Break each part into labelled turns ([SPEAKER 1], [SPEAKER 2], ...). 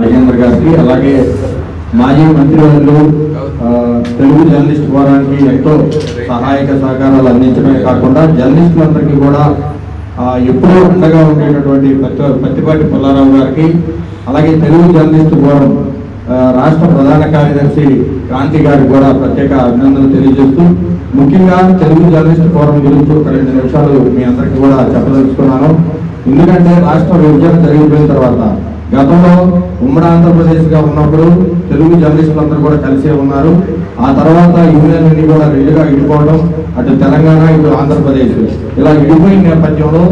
[SPEAKER 1] రాజేంద్ర గారికి అలాగే మాజీ మంత్రివర్యులు తెలుగు జర్నలిస్ట్ ఫోరానికి ఎంతో సహాయక సహకారాలు అందించడమే కాకుండా జర్నలిస్టులందరికీ కూడా ఎప్పుడూ అండగా ఉండేటటువంటి ప్రతి పత్తిపాటి పుల్లారావు గారికి అలాగే తెలుగు జర్నలిస్ట్ ఫోరం రాష్ట్ర ప్రధాన కార్యదర్శి క్రాంతి గారికి కూడా ప్రత్యేక అభినందనలు తెలియజేస్తూ ముఖ్యంగా తెలుగు జర్నలిస్ట్ ఫోరం గురించి ఒక రెండు నిమిషాలు మీ అందరికీ కూడా చెప్పదలుచుకున్నాను. ఎందుకంటే రాష్ట్ర విభజన జరిగిపోయిన తర్వాత గతంలో ఉమ్మడి ఆంధ్రప్రదేశ్గా ఉన్నప్పుడు తెలుగు జర్నలిస్టులు అందరూ కూడా కలిసే ఉన్నారు. ఆ తర్వాత యూనియన్ అన్ని కూడా రెండుగా ఇడిపోవడం అటు తెలంగాణ ఇటు ఆంధ్రప్రదేశ్. ఇలా ఇడిపోయిన నేపథ్యంలో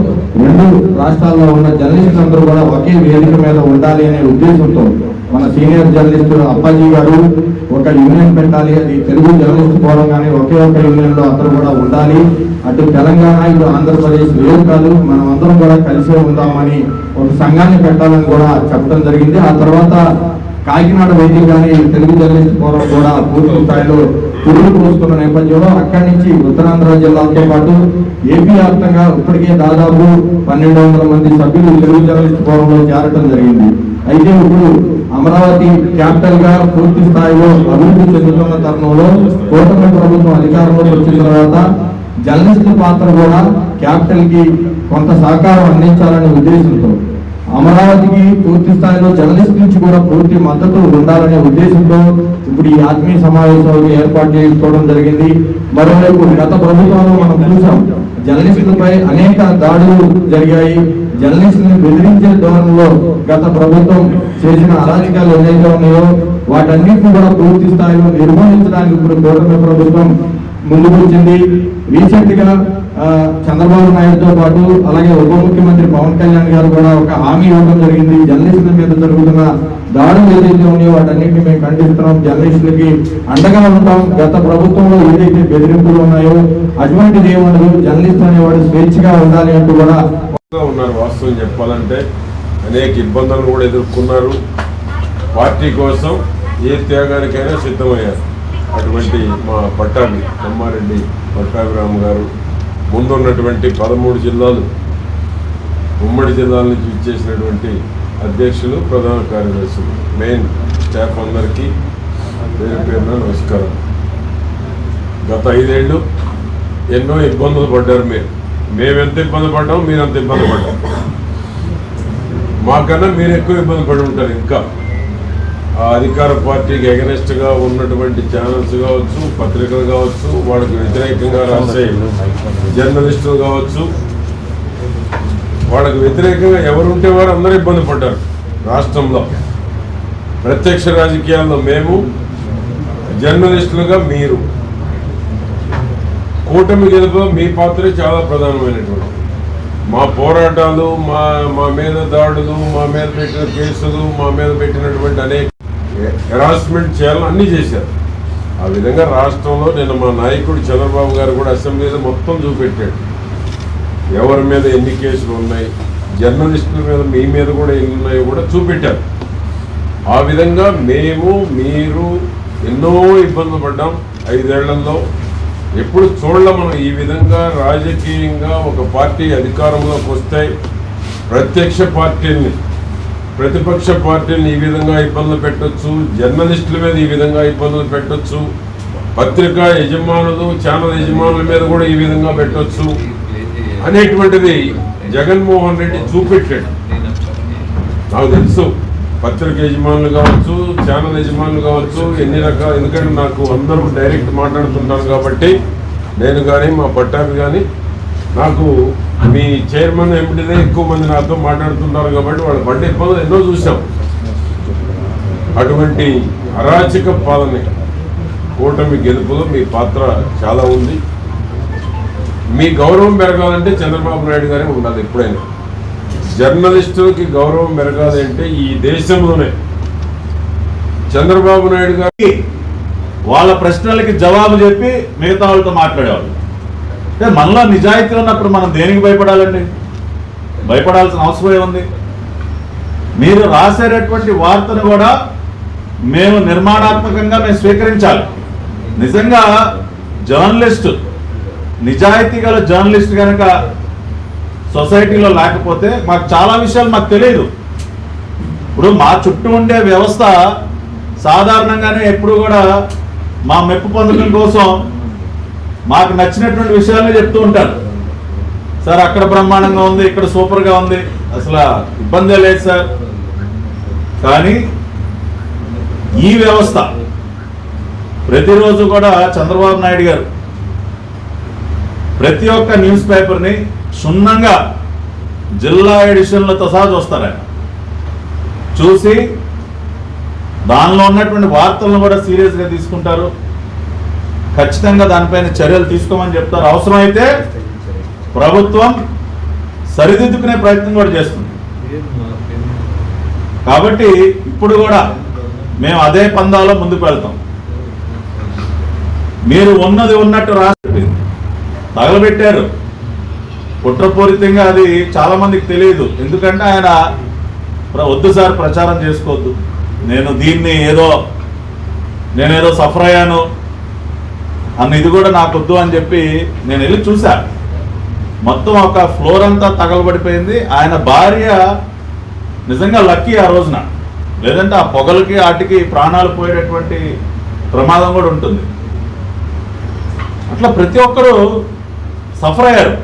[SPEAKER 1] రెండు రాష్ట్రాల్లో ఉన్న జర్నలిస్టులు అందరూ కూడా ఒకే వేదిక మీద ఉండాలి అనే ఉద్దేశంతో మన సీనియర్ జర్నలిస్టు అప్పాజీ గారు ఒక యూనియన్ పెట్టాలి. అది తెలుగు జర్నలిస్ట్ ఫోరం కానీ ఒకే ఒక యూనియన్లో అందరూ కూడా ఉండాలి. అటు తెలంగాణ ఇటు ఆంధ్రప్రదేశ్ వేరు కాదు మనం అందరం కూడా కలిసే ఉందామని ఒక సంఘాన్ని పెట్టాలని కూడా చెప్పడం జరిగింది. ఆ తర్వాత కాకినాడ వైద్యం కానీ తెలుగు జర్నలిస్ట్ ఫోరం కూడా పూర్తి స్థాయిలో పురుగు పోస్తున్న నేపథ్యంలో అక్కడి నుంచి ఉత్తరాంధ్ర జిల్లాతో పాటు ఏపీ వ్యాప్తంగా ఇప్పటికే దాదాపు పన్నెండు వందల మంది సభ్యులు తెలుగు జర్నలిస్ట్ ఫోరంలో చేరటం జరిగింది. అయితే ఇప్పుడు అమరావతి క్యాపిటల్గా పూర్తి స్థాయిలో అభివృద్ధి చెందుతున్న తరుణంలో కూటమి ప్రభుత్వం అధికారంలోకి వచ్చిన తర్వాత జర్నలిస్టుల పాత్ర కూడా క్యాపిటల్కి కొంత సహకారం అందించాలనే ఉద్దేశంతో అమరావతికి పూర్తి స్థాయిలో జర్నలిస్ట్ నుంచి కూడా పూర్తి మద్దతు ఉండాలనే ఉద్దేశంతో ఇప్పుడు ఈ ఆత్మీయ సమావేశాలు ఏర్పాటు చేసుకోవడం జరిగింది. మరోవైపు గత ప్రభుత్వంలో మనం చూసాం జర్నలిస్టులపై అనేక దాడులు జరిగాయి. జర్నలిస్టులను బెదిరించే ధోరణిలో గత ప్రభుత్వం చేసిన అరాచకాలు ఏదైతే ఉన్నాయో వాటన్నిటిని కూడా పూర్తి స్థాయిలో నిర్వహించడానికి ఇప్పుడు కూటమి ప్రభుత్వం ముందుకు వచ్చింది. రీసెంట్గా చంద్రబాబు నాయుడుతో పాటు అలాగే ఉప ముఖ్యమంత్రి పవన్ కళ్యాణ్ గారు కూడా ఒక హామీ ఇవ్వడం జరిగింది. జర్నలిస్టుల మీద జరుగుతున్న దాడులు ఏదైతే ఉన్నాయో వాటన్నిటిని మేము ఖండిస్తున్నాం. జర్నలిస్టులకి అండగా ఉంటాం. గత ప్రభుత్వంలో ఏదైతే బెదిరింపులు ఉన్నాయో అటువంటిది ఏమనదు. జర్నలిస్ట్ అనేవాడు స్వేచ్ఛగా ఉండాలి అంటూ కూడా
[SPEAKER 2] ఉన్నారు వాస్తవం చెప్పాలంటే. అనేక ఇబ్బందులు కూడా ఎదుర్కొన్నారు. పార్టీ కోసం ఏ త్యాగానికైనా సిద్ధమయ్యారు. అటువంటి మా పట్టాభి బ్రహ్మారెడ్డి పట్టాభిరామ్ గారు. ముందున్నటువంటి పదమూడు జిల్లాలు ఉమ్మడి జిల్లాల నుంచి ఇచ్చేసినటువంటి అధ్యక్షులు ప్రధాన కార్యదర్శులు మెయిన్ స్టాఫ్ అందరికీ పేరు పేరున నమస్కారం. గత ఐదేళ్ళు ఎన్నో ఇబ్బందులు పడ్డారు మీరు. మేము ఎంత ఇబ్బంది పడ్డాం మీరు అంత ఇబ్బంది పడ్డాం మాకన్నా మీరు ఎక్కువ ఇబ్బంది పడి ఉంటారు ఇంకా. ఆ అధికార పార్టీకి ఎగనెస్ట్గా ఉన్నటువంటి ఛానల్స్ కావచ్చు పత్రికలు కావచ్చు వాళ్ళకి వ్యతిరేకంగా రాసే జర్నలిస్టులు కావచ్చు వాళ్ళకి వ్యతిరేకంగా ఎవరు ఉంటే వారు అందరూ ఇబ్బంది పడ్డారు రాష్ట్రంలో. ప్రత్యక్ష రాజకీయాల్లో మేము జర్నలిస్టులుగా మీరు. కూటమి గెలుపులో మీ పాత్రే చాలా ప్రధానమైనటువంటి. మా పోరాటాలు మా మా మీద దాడులు మా మీద పెట్టిన కేసులు మా మీద పెట్టినటువంటి అనేక హెరాస్మెంట్ చేయాలని అన్నీ చేశారు. ఆ విధంగా రాష్ట్రంలో నేను మా నాయకుడు చంద్రబాబు గారు కూడా అసెంబ్లీలో మొత్తం చూపెట్టాడు. ఎవరి మీద ఎన్ని కేసులు ఉన్నాయి జర్నలిస్టుల మీద మీ మీద కూడా ఎన్ని ఉన్నాయో కూడా చూపెట్టారు. ఆ విధంగా మేము మీరు ఎన్నో ఇబ్బందులు పడ్డాం. ఐదేళ్ళలో ఎప్పుడు చూడలే మనం. ఈ విధంగా రాజకీయంగా ఒక పార్టీ అధికారంలోకి వస్తే ప్రత్యక్ష పార్టీని ప్రతిపక్ష పార్టీని ఈ విధంగా ఇబ్బందులు పెట్టొచ్చు జర్నలిస్టుల మీద ఈ విధంగా ఇబ్బందులు పెట్టొచ్చు పత్రికా యజమానులు ఛానల్ యజమానుల మీద కూడా ఈ విధంగా పెట్టచ్చు. అనేటువంటిది జగన్మోహన్ రెడ్డి చూపెట్టాడు. నాకు తెలుసు. పత్రిక యజమానులు కావచ్చు ఛానల్ యజమానులు కావచ్చు ఎన్ని రకాల ఎందుకంటే నాకు అందరూ డైరెక్ట్ మాట్లాడుతుంటారు కాబట్టి నేను కానీ మా పట్టాభి కానీ నాకు మీ చైర్మన్ ఎంపీనే ఎక్కువ మంది నాతో మాట్లాడుతుంటారు కాబట్టి వాళ్ళు పడ్డ ఇబ్బందులు ఎన్నో చూసాం అటువంటి అరాచక పాలన కూటమి గెలుపులో మీ పాత్ర చాలా ఉంది. మీ గౌరవం పెరగాలంటే చంద్రబాబు నాయుడు గారే ఉండాలి ఎప్పుడైనా. జర్నలిస్టులకి గౌరవం పెరగాలి అంటే ఈ దేశంలోనే చంద్రబాబు నాయుడు గారికి
[SPEAKER 3] వాళ్ళ ప్రశ్నలకి జవాబు చెప్పి మిగతా వాళ్ళతో మాట్లాడేవాళ్ళు. అంటే మనలో నిజాయితీ ఉన్నప్పుడు మనం దేనికి భయపడాలండి? భయపడాల్సిన అవసరం ఏముంది? మీరు రాసేటటువంటి వార్తను కూడా మేము నిర్మాణాత్మకంగా మేము స్వీకరించాలి. నిజంగా జర్నలిస్ట్ నిజాయితీ గల జర్నలిస్ట్ కనుక సొసైటీలో లేకపోతే మాకు చాలా విషయాలు మాకు తెలియదు ఇప్పుడు మా చుట్టూ ఉండే వ్యవస్థ సాధారణంగానే ఎప్పుడు కూడా మా మెప్పు పొందడం కోసం మాకు నచ్చినటువంటి విషయాలే చెప్తూ ఉంటారు. సార్ అక్కడ బ్రహ్మాండంగా ఉంది ఇక్కడ సూపర్గా ఉంది. అసలు ఇబ్బందే లేదు సార్. కానీ ఈ వ్యవస్థ ప్రతిరోజు కూడా చంద్రబాబు నాయుడు గారు ప్రతి ఒక్క న్యూస్ పేపర్ని క్షుణ్ణంగా జిల్లా ఎడిషన్లతో సహా చూస్తారు ఆయన. చూసి దానిలో ఉన్నటువంటి వార్తలను కూడా సీరియస్గా తీసుకుంటారు. ఖచ్చితంగా దానిపైన చర్యలు తీసుకోమని చెప్తారు. అవసరమైతే ప్రభుత్వం సరిదిద్దుకునే ప్రయత్నం కూడా చేస్తుంది. కాబట్టి ఇప్పుడు కూడా మేము అదే పందాలో ముందుకు వెళ్తాం. మీరు ఉన్నది ఉన్నట్టు రాసి తగలబెట్టారు. కుట్రపూరితంగా అది చాలా మందికి తెలియదు. ఎందుకంటే ఆయన వద్దు సార్ ప్రచారం చేసుకోవద్దు. నేను దీన్ని ఏదో నేనేదో సఫర్ అయ్యాను అన్న ఇది కూడా నాకు వద్దు అని చెప్పి నేను వెళ్ళి చూసా. మొత్తం ఒక ఫ్లోర్ అంతా తగలబడిపోయింది. ఆయన భార్య నిజంగా లక్కీ ఆ రోజున. లేదంటే ఆ పొగలకి వాటికి ప్రాణాలు పోయేటటువంటి ప్రమాదం కూడా ఉంటుంది. అట్లా ప్రతి ఒక్కరూ సఫర్ అయ్యారు.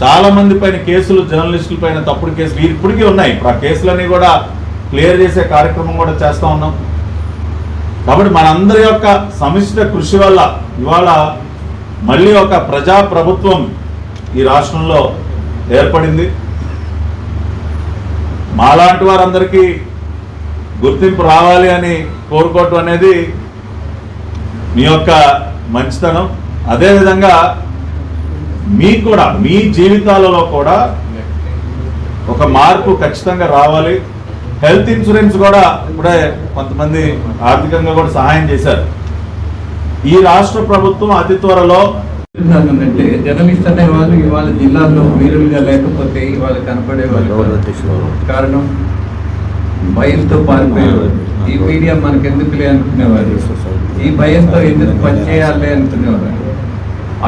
[SPEAKER 3] చాలా మంది పైన కేసులు జర్నలిస్టుల పైన తప్పుడు కేసులు ఇప్పటికీ ఉన్నాయి. ఇప్పుడు ఆ కేసులన్నీ కూడా క్లియర్ చేసే కార్యక్రమం కూడా చేస్తూ ఉన్నాం. కాబట్టి మనందరి యొక్క సమిష్ట కృషి వల్ల ఇవాళ మళ్ళీ ఒక ప్రజా ప్రభుత్వం ఈ రాష్ట్రంలో ఏర్పడింది. మాలాంటి వారందరికీ గుర్తింపు రావాలి అని కోరుకోవటం అనేది మీ యొక్క మంచితనం. అదేవిధంగా మీకు కూడా మీ జీవితాలలో కూడా ఒక మార్పు ఖచ్చితంగా రావాలి. హెల్త్ ఇన్సూరెన్స్ కూడా ఇప్పుడే కొంతమంది ఆర్థికంగా కూడా సహాయం చేశారు. ఈ రాష్ట్ర ప్రభుత్వం అతి త్వరలో
[SPEAKER 4] అంటే జర్నలిస్ట్ అనే వాళ్ళు ఇవాళ జిల్లాలో వీరులుగా లేకపోతే ఇవాళ కనపడే వాళ్ళు కారణం భయంతో పారిపోయేవారు ఈ మీడియా మనకు ఎందుకులే అనుకునేవారు ఈ భయంతో ఎందుకు పనిచేయాలి అనుకునేవారు?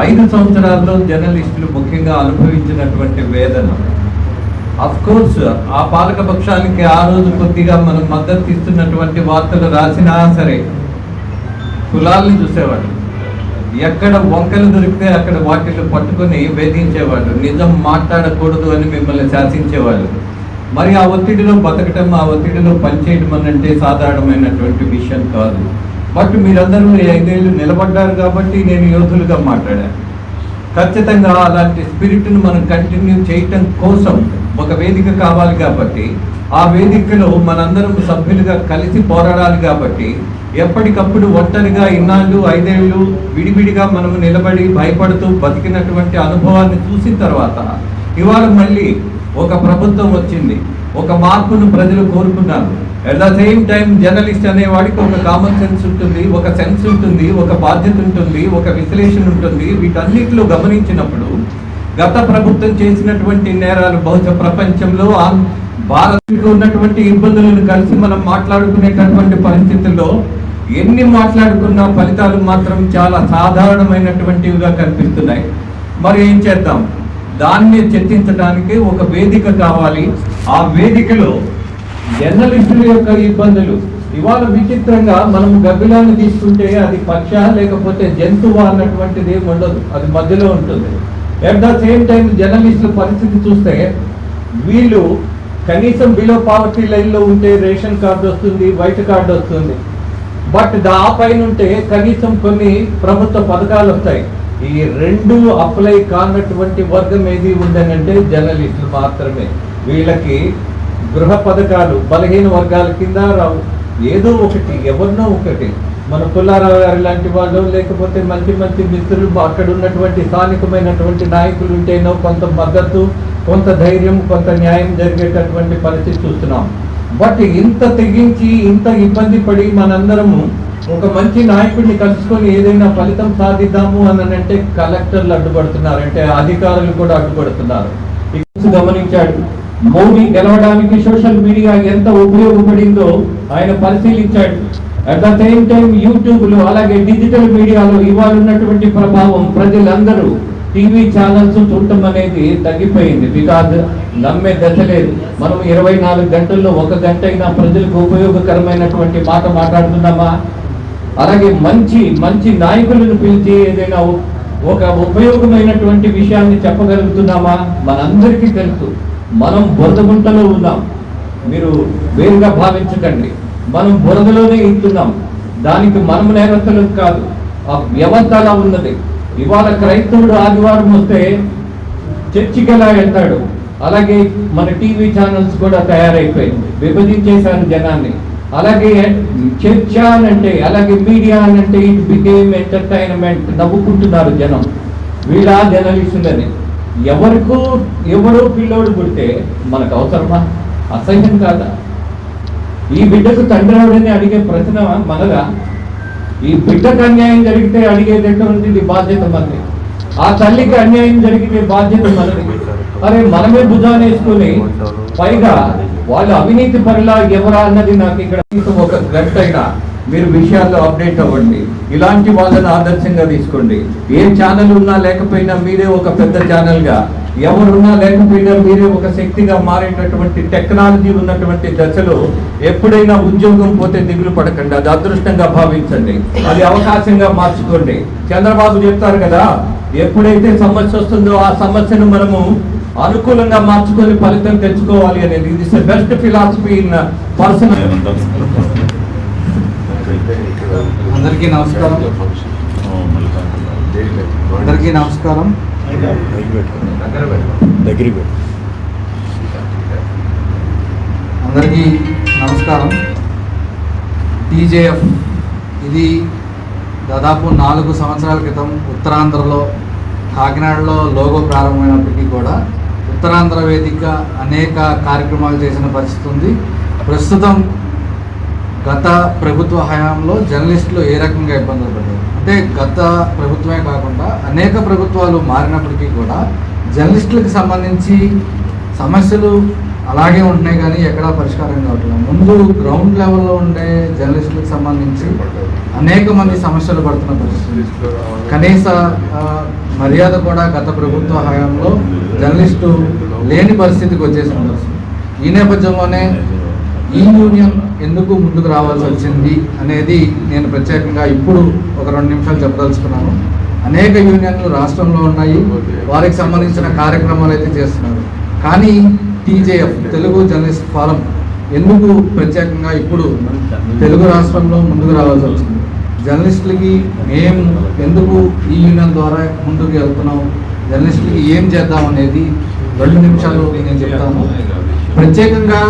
[SPEAKER 4] ఐదు సంవత్సరాల్లో జర్నలిస్టులు ముఖ్యంగా అనుభవించినటువంటి వేదన. అఫ్ కోర్స్ ఆ పాలక పక్షానికి ఆ రోజు కొద్దిగా మనం మద్దతు ఇస్తున్నటువంటి వార్తలు రాసినా సరే కులాలను చూసేవాడు. ఎక్కడ వంకలు దొరికితే అక్కడ వాటిని పట్టుకొని వేధించేవాడు. నిజం మాట్లాడకూడదు అని మిమ్మల్ని శాసించేవాళ్ళు మరి ఆ ఒత్తిడిలో బతకటం ఆ ఒత్తిడిలో పనిచేయడం అనంటే అంటే సాధారణమైనటువంటి విషయం కాదు. బట్ మీరందరూ ఈ ఐదేళ్ళు నిలబడ్డారు కాబట్టి నేను యోధులుగా మాట్లాడాను. ఖచ్చితంగా అలాంటి స్పిరిట్ను మనం కంటిన్యూ చేయటం కోసం ఒక వేదిక కావాలి కాబట్టి ఆ వేదికలో మనందరం సభ్యులుగా కలిసి పోరాడాలి కాబట్టి ఎప్పటికప్పుడు ఒంటరిగా ఇన్నాళ్ళు ఐదేళ్ళు విడివిడిగా మనము నిలబడి భయపడుతూ బతికినటువంటి అనుభవాన్ని చూసిన తర్వాత ఇవాళ మళ్ళీ ఒక ప్రభుత్వం వచ్చింది. ఒక మార్పును ప్రజలు కోరుకున్నారు. At the same time journalist అనేవాడికి ఒక కామన్ సెన్స్ ఉంటుంది ఒక సెన్స్ ఉంటుంది ఒక బాధ్యత ఉంటుంది ఒక విశ్లేషణ ఉంటుంది. వీటన్నిటిలో గమనించినప్పుడు గత ప్రభుత్వం చేసినటువంటి నేరాలు బహుశా ప్రపంచంలో ఆం- భారత్లో ఉన్నటువంటి ఇబ్బందులను కలిసి మనం మాట్లాడుకునేటటువంటి పరిస్థితుల్లో ఎన్ని మాట్లాడుకున్నా ఫలితాలు మాత్రం చాలా సాధారణమైనటువంటివిగా కనిపిస్తున్నాయి. మరి ఏం చేద్దాం? దాన్ని చర్చించడానికి ఒక వేదిక కావాలి. ఆ వేదికలో జర్నలిస్టుల యొక్క ఇబ్బందులు. ఇవాళ విచిత్రంగా మనం గబ్బిలాన్ని తీసుకుంటే అది పక్ష లేకపోతే జంతువు అన్నటువంటిది ఏమి ఉండదు. అది మధ్యలో ఉంటుంది. ఎట్ ద సేమ్ టైం జర్నలిస్టుల పరిస్థితి చూస్తే వీళ్ళు కనీసం బిలో పావర్టీ లైన్లో ఉంటే రేషన్ కార్డు వస్తుంది వైట్ కార్డు వస్తుంది. బట్ దా పైన ఉంటే కనీసం కొన్ని ప్రభుత్వ పథకాలు వస్తాయి. ఈ రెండు అప్లై కానటువంటి వర్గం ఏది ఉందనంటే జర్నలిస్టులు మాత్రమే. వీళ్ళకి గృహ పథకాలు బలహీన వర్గాల కింద రావు. ఏదో ఒకటి ఎవరినో ఒకటి. మన పుల్లారావు గారు లాంటి వాళ్ళు లేకపోతే మంచి మంచి మిత్రులు అక్కడ ఉన్నటువంటి స్థానికమైనటువంటి నాయకులు ఉంటేనో కొంత మద్దతు కొంత ధైర్యం కొంత న్యాయం జరిగేటటువంటి పరిస్థితి చూస్తున్నాం. బట్ ఇంత తెగించి ఇంత ఇబ్బంది పడి మనందరము ఒక మంచి నాయకుడిని కలుసుకొని ఏదైనా ఫలితం సాధిద్దాము అని అంటే కలెక్టర్లు అడ్డుపడుతున్నారు. అంటే అధికారులు కూడా అడ్డుపడుతున్నారు. గమనించాడు. మోడీ గెలవడానికి సోషల్ మీడియా ఎంత ఉపయోగపడిందో ఆయన పరిశీలించాడు. అట్ ద సేమ్ టైం యూట్యూబ్లో అలాగే డిజిటల్ మీడియాలో ఇవాళ ఉన్నటువంటి ప్రభావం ప్రజలందరూ టీవీ ఛానల్స్ చూడటం అనేది తగ్గిపోయింది. బికాజ్ నమ్మే దశ లేదు. మనం ఇరవై నాలుగు గంటల్లో ఒక గంట అయినా ప్రజలకు ఉపయోగకరమైనటువంటి మాట మాట్లాడుతున్నామా? అలాగే మంచి మంచి నాయకులను పిలిచి ఏదైనా ఒక ఉపయోగమైనటువంటి విషయాన్ని చెప్పగలుగుతున్నామా? మనందరికీ తెలుసు. మనం బురదగుంటలో ఉన్నాం మీరు వేరుగా భావించకండి. మనం బురదలోనే ఇంటున్నాం దానికి మనం నేరస్తులు కాదు. ఆ వ్యవస్థ అలా ఉన్నది. ఇవాళ క్రైస్తవుడు ఆదివారం వస్తే చర్చికి ఎలా వెళ్తాడు? అలాగే మన టీవీ ఛానల్స్ కూడా తయారైపోయింది. విభజించేశారు జనాన్ని. అలాగే చర్చ అని అంటే అలాగే మీడియా అని అంటే ఇట్ బికేమ్ ఎంటర్టైన్మెంట్ నవ్వుకుంటున్నారు జనం. వీళ్ళ జర్నలిస్టులని. ఎవరికో ఎవరో పిల్లోడు పుడితే మనకు అవసరమా అసహ్యం కాదా? ఈ బిడ్డకు తండ్రి ఆవిడని అడిగే ప్రశ్న మనగా ఈ బిడ్డకు అన్యాయం జరిగితే అడిగేటటువంటిది బాధ్యత మనది. ఆ తల్లికి అన్యాయం జరిగితే బాధ్యత మనది. అరే మనమే భుజాన్ని వేసుకుని పైగా వాళ్ళు అవినీతి పరులా ఎవరా అన్నది నాకు ఇక్కడ ఒక గంట అయినా మీరు విషయాల్లో అప్డేట్ అవ్వండి. ఇలాంటి వాళ్ళని ఆదర్శంగా తీసుకోండి. ఏ ఛానల్ ఉన్నా లేకపోయినా మీరే ఒక పెద్ద ఛానల్గా ఎవరున్నా లేకపోయినా మీరే ఒక శక్తిగా మారేటటువంటి టెక్నాలజీ ఉన్నటువంటి దశలో ఎప్పుడైనా ఉద్యోగం పోతే దిగులు పడకండి. అది అదృష్టంగా భావించండి. అది అవకాశంగా మార్చుకోండి. చంద్రబాబు చెప్తారు కదా ఎప్పుడైతే సమస్య వస్తుందో ఆ సమస్యను మనము అనుకూలంగా మార్చుకొని ఫలితం తెచ్చుకోవాలి అనేది. ఇది బెస్ట్ ఫిలాసఫీ ఇన్ పర్సనల్
[SPEAKER 5] అందరికీ నమస్కారం. అందరికీ నమస్కారం. అందరికీ నమస్కారం. టీజేఎఫ్ ఇది దాదాపు నాలుగు సంవత్సరాల క్రితం ఉత్తరాంధ్రలో కాకినాడలో లోగో ప్రారంభమైనప్పటికీ కూడా ఉత్తరాంధ్ర వేదిక అనేక కార్యక్రమాలు చేసిన పరిస్థితి ఉంది. ప్రస్తుతం గత ప్రభుత్వ హయాంలో జర్నలిస్టులు ఏ రకంగా ఇబ్బందులు పడ్డారు? అంటే గత ప్రభుత్వమే కాకుండా అనేక ప్రభుత్వాలు మారినప్పటికీ కూడా జర్నలిస్టులకు సంబంధించి సమస్యలు అలాగే ఉంటున్నాయి కానీ ఎక్కడా పరిష్కారం కావట్లేదు. ముందు గ్రౌండ్ లెవెల్లో ఉండే జర్నలిస్టులకు సంబంధించి అనేక మంది సమస్యలు పడుతున్న పరిస్థితి. కనీస మర్యాద కూడా గత ప్రభుత్వ హయాంలో జర్నలిస్టు లేని పరిస్థితికి వచ్చేసిన పరిస్థితి ఈ నేపథ్యంలోనే ఈ యూనియన్ ఎందుకు ముందుకు రావాల్సి వచ్చింది అనేది నేను ప్రత్యేకంగా ఇప్పుడు ఒక రెండు నిమిషాలు చెప్పదలుచుకున్నాను. అనేక యూనియన్లు రాష్ట్రంలో ఉన్నాయి. వారికి సంబంధించిన కార్యక్రమాలు అయితే చేస్తున్నారు. కానీ టీజేఎఫ్ తెలుగు జర్నలిస్ట్ ఫారం ఎందుకు ప్రత్యేకంగా ఇప్పుడు తెలుగు రాష్ట్రంలో ముందుకు రావాల్సి వచ్చింది? జర్నలిస్టులకి మేము ఎందుకు ఈ యూనియన్ ద్వారా ముందుకు వెళ్తున్నాం? జర్నలిస్టులకి ఏం చేద్దాం అనేది రెండు నిమిషాలు నేను చెప్తాను. ప్రత్యేకంగా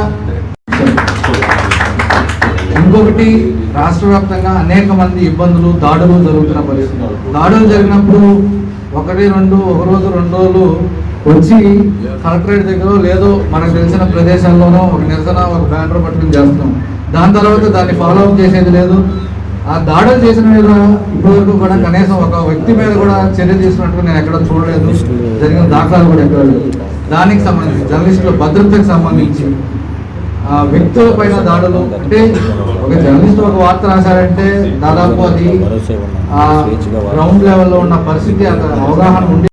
[SPEAKER 5] ఇంకొకటి రాష్ట్ర వ్యాప్తంగా అనేక మంది ఇబ్బందులు దాడులు జరుగుతున్న పరిస్థితులు దాడులు జరిగినప్పుడు ఒకటి రెండు ఒక రోజు రెండు రోజులు వచ్చి కలెక్టరేట్ దగ్గర లేదో మనకు తెలిసిన ప్రదేశాల్లోనో ఒక నిరసన ఒక బ్యానర్ పట్టుకుని చేస్తాం దాని తర్వాత దాన్ని ఫాలో అప్ చేసేది లేదు. ఆ దాడులు చేసిన మీద ఇప్పటివరకు కూడా కనీసం ఒక వ్యక్తి మీద కూడా చర్య తీసుకున్నట్టు నేను ఎక్కడ చూడలేదు. జరిగిన దాఖలాలు కూడా ఎక్కడ లేదు దానికి సంబంధించి జర్నలిస్టుల భద్రతకు సంబంధించి వ్యక్తుల పైన దాడులు. అంటే ఒక జర్నలిస్ట్ ఒక వార్త రాశారంటే దాదాపు అది గ్రౌండ్ లెవెల్లో ఉన్న పరిస్థితి అంత అవగాహన ఉండి